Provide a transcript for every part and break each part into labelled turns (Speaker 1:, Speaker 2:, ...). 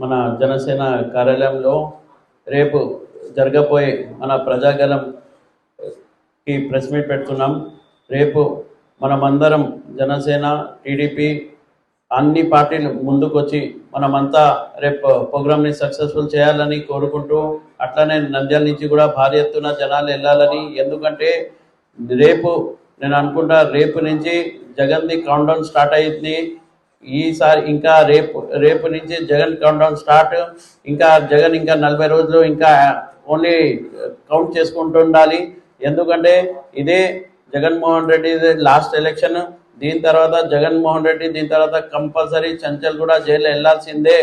Speaker 1: మన జనసేన కార్యాలయంలో రేపు జరగబోయే మన ప్రజాగలంకి ప్రెస్ మీట్ పెడుతున్నాం. రేపు మనమందరం జనసేన టీడీపీ అన్ని పార్టీలు ముందుకొచ్చి మనమంతా రేపు ప్రోగ్రామ్ని సక్సెస్ఫుల్ చేయాలని కోరుకుంటూ అట్లనే నంద్యాల నుంచి కూడా భారీ ఎత్తున జనాలు వెళ్ళాలని. ఎందుకంటే రేపు నేను అనుకుంటా రేపు నుంచి జగన్ది కౌంట్ స్టార్ట్ అయ్యింది. ఈసారి ఇంకా రేపు రేపు నుంచి జగన్ కౌంట్ స్టార్ట్ ఇంకా జగన్ ఇంకా నలభై రోజులు ఇంకా ఓన్లీ కౌంట్ చేసుకుంటూ ఉండాలి. ఎందుకంటే ఇదే జగన్మోహన్ రెడ్డి లాస్ట్ ఎలక్షన్ దీని తర్వాత జగన్మోహన్ రెడ్డి దీని తర్వాత కంపల్సరీ చంచల్ కూడా జైలు వెళ్ళాల్సిందే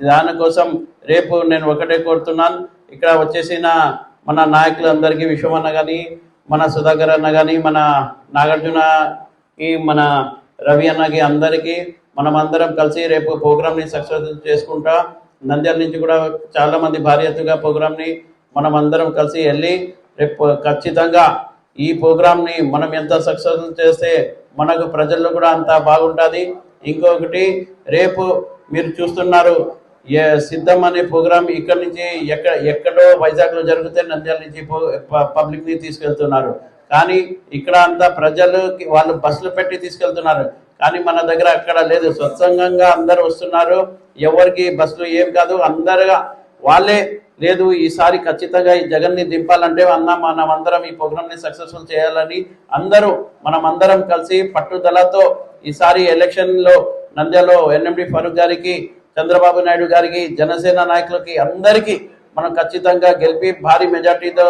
Speaker 1: దానికోసం రేపు నేను ఒకటే కోరుతున్నాను. ఇక్కడ వచ్చేసిన మన నాయకులందరికీ విశ్వమన్న కానీ మన సుధాకర్ అన్న కానీ మన నాగార్జునకి మన రవి అన్నకి అందరికీ మనమందరం కలిసి రేపు ప్రోగ్రామ్ని సక్సెస్ చేసుకుంటా. నంద్యాల నుంచి కూడా చాలామంది భారీ ఎత్తుగా ప్రోగ్రామ్ని మనం అందరం కలిసి వెళ్ళి రేపు ఖచ్చితంగా ఈ ప్రోగ్రామ్ని మనం ఎంత సక్సెస్ చేస్తే మనకు ప్రజల్లో కూడా అంత బాగుంటుంది. ఇంకొకటి రేపు మీరు చూస్తున్నారు సిద్ధం అనే ప్రోగ్రామ్ ఇక్కడ నుంచి ఎక్కడ ఎక్కడో వైజాగ్లో జరిగితే నంద్యాల నుంచి పబ్లిక్ని తీసుకెళ్తున్నారు. కానీ ఇక్కడ అంతా ప్రజలకి వాళ్ళు బస్సులు పెట్టి తీసుకెళ్తున్నారు. కానీ మన దగ్గర అక్కడ లేదు. స్వచ్ఛందంగా అందరూ వస్తున్నారు. ఎవరికి బస్సులు ఏం కాదు. అందరుగా వాళ్ళే లేదు. ఈసారి ఖచ్చితంగా ఈ జగన్ని దింపాలంటే అన్న మనం అందరం ఈ ప్రోగ్రామ్ని సక్సెస్ఫుల్ చేయాలని అందరూ మనం అందరం కలిసి పట్టుదలతో ఈసారి ఎలక్షన్లో నంద్యాలో ఎన్ఎండి ఫరూక్ గారికి చంద్రబాబు నాయుడు గారికి జనసేన నాయకులకి అందరికీ మనం ఖచ్చితంగా గెలిపి భారీ మెజార్టీతో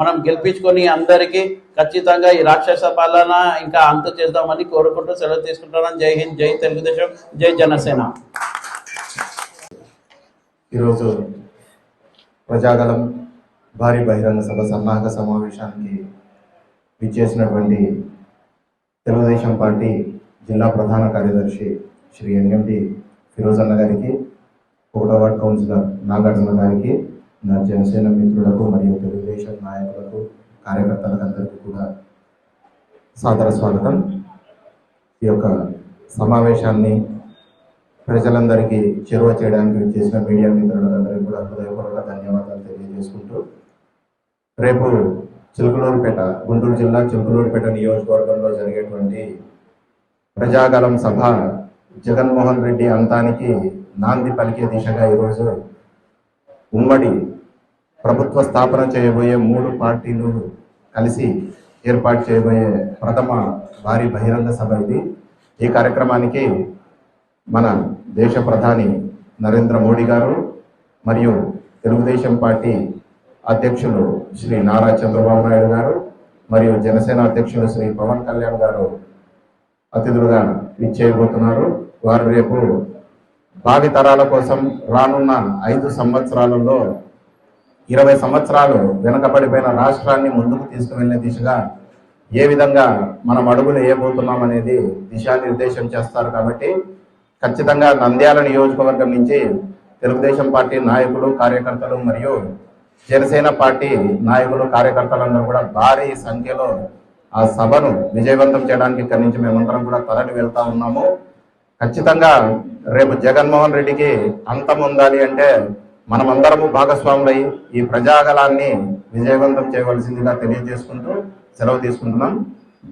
Speaker 1: మనం గెలిపించుకొని అందరికీ ఖచ్చితంగా ఈ రాక్షస పాలన ఇంకా అంత చేద్దామని కోరుకుంటూ సెలవు తీసుకుంటున్నాను. జై హింద్ జై తెలుగుదేశం జై జనసేన.
Speaker 2: ఈరోజు ప్రజాగలం భారీ బహిరంగ సభ సన్నాహక సమావేశానికి విచ్చేసినటువంటి తెలుగుదేశం పార్టీ జిల్లా ప్రధాన కార్యదర్శి శ్రీ ఎన్ఎండి ఫిరోజ్ అన్న గారికి ఒకటో వార్డ్ కౌన్సిలర్ నాగార్జున గారికి నా జనసేన మిత్రులకు మరియు తెలుగుదేశం నాయకులకు కార్యకర్తలకు అందరికీ కూడా సాదర స్వాగతం. ఈ యొక్క సమావేశాన్ని ప్రజలందరికీ చేరువ చేయడానికి చేసిన మీడియా మిత్రులందరికీ కూడా హృదయపూర్వక ధన్యవాదాలు తెలియజేసుకుంటూ రేపు చిలుకలూరుపేట గుంటూరు జిల్లా చిలుకలూరుపేట నియోజకవర్గంలో జరిగేటువంటి ప్రజాగలం సభ జగన్మోహన్ రెడ్డి అంతానికి నాంది పలికే దిశగా ఈరోజు ఉమ్మడి ప్రభుత్వ స్థాపన చేయబోయే మూడు పార్టీలు కలిసి ఏర్పాటు చేయబోయే ప్రథమ భారీ బహిరంగ సభ ఇది. ఈ కార్యక్రమానికి మన దేశ ప్రధాని నరేంద్ర మోడీ గారు మరియు తెలుగుదేశం పార్టీ అధ్యక్షులు శ్రీ నారా చంద్రబాబు నాయుడు గారు మరియు జనసేన అధ్యక్షులు శ్రీ పవన్ కళ్యాణ్ గారు అతిథులుగా ఇచ్చేయబోతున్నారు వారు రేపు భావి తరాల కోసం రానున్న ఐదు సంవత్సరాలలో ఇరవై సంవత్సరాలు వెనుకబడిపోయిన రాష్ట్రాన్ని ముందుకు తీసుకువెళ్ళే దిశగా ఏ విధంగా మనం అడుగులు ఏబోతున్నాం అనేది దిశానిర్దేశం చేస్తారు కాబట్టి ఖచ్చితంగా నంద్యాల నియోజకవర్గం నుంచి తెలుగుదేశం పార్టీ నాయకులు కార్యకర్తలు మరియు జనసేన పార్టీ నాయకులు కార్యకర్తలందరూ కూడా భారీ సంఖ్యలో ఆ సభను విజయవంతం చేయడానికి ఇక్కడి నుంచి మేమందరం కూడా తరలి వెళ్తా ఉన్నాము. ఖచ్చితంగా రేపు జగన్మోహన్ రెడ్డికి అంతం ఉండాలి అంటే మనమందరము భాగస్వాములై ఈ ప్రజాగలాన్ని విజయవంతం చేయవలసిందిగా తెలియజేసుకుంటూ సెలవు తీసుకుంటున్నాం.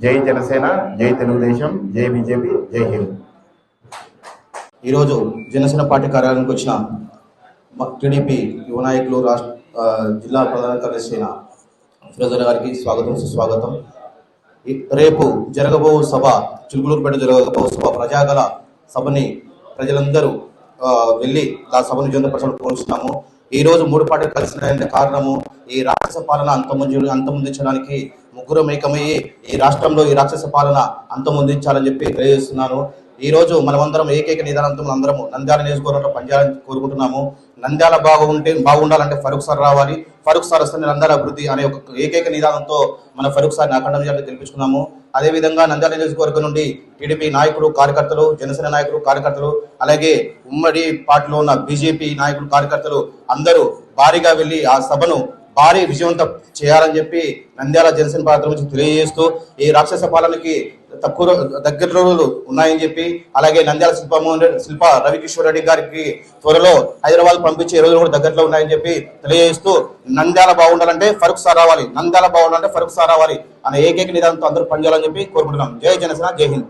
Speaker 2: జై జనసేన జై తెలుగుదేశం జై బీజేపీ జై హింద్.
Speaker 3: ఈరోజు జనసేన పార్టీ కార్యాలయానికి వచ్చిన టీడీపీ యువ నాయకులు రాష్ట్ర జిల్లా ప్రధాన కార్యదర్శి అయిన ఫిరోజర్ గారికి స్వాగతం సుస్వాగతం. రేపు జరగబో సభ చిలుగులూరుపేట జరగబో సభ ప్రజాగల సభని ప్రజలందరూ వెళ్ళి ఆ సభను జనపరచడం కోరుస్తున్నాము ఈ రోజు మూడు పార్టీలు కలిసిన కారణము ఈ రాక్షస పాలన అంతమంది అంతమొందించడానికి ముగ్గురం ఏకమయ్యి ఈ రాష్ట్రంలో ఈ రాక్షస పాలన అంతమొందించాలని చెప్పి తెలియజేస్తున్నాను. ఈరోజు మనమందరం ఏకైక నిదానంతో అందరము నంద్యాల నియోజకవర్గంలో పనిచేయాలని కోరుకుంటున్నాము. నంద్యాల బాగుంటే బాగుండాలంటే ఫరూక్ సార్ రావాలి. ఫరూక్ సార్ వస్తే నంద్యాల అభివృద్ధి అనే ఒక ఏకైక నిదానంతో మన ఫరూక్ సార్ అఖండ చేయాలని గెలిపించుకున్నాము అదేవిధంగా నంద్యాల నియోజకవర్గం నుండి టీడీపీ నాయకులు కార్యకర్తలు జనసేన నాయకులు కార్యకర్తలు అలాగే ఉమ్మడి పార్టీలో ఉన్న బీజేపీ నాయకులు కార్యకర్తలు అందరూ భారీగా వెళ్ళి ఆ సభను భారీ విజయవంతం చేయాలని చెప్పి నంద్యాల జనసేన పార్టీ నుంచి తెలియజేస్తూ ఈ రాక్షస పాలనకి తక్కువ రో- దగ్గర రోజులు ఉన్నాయని చెప్పి అలాగే నంద్యాల శిల్పమోహన్ శిల్ప రవికిషోర్ రెడ్డి గారికి త్వరలో హైదరాబాద్ పంపించే రోజులు కూడా దగ్గరలో ఉన్నాయని చెప్పి తెలియజేస్తూ నంద్యాల బాగుండాలంటే ఫరూక్ సార్ రావాలి నంద్యాల బాగుండాలంటే ఫరూక్ సార్ రావాలి అనే ఏకైక నిదానంతో అందరూ పనిచేయాలని చెప్పి కోరుకుంటున్నాం. జై జనసేన జై హింద్.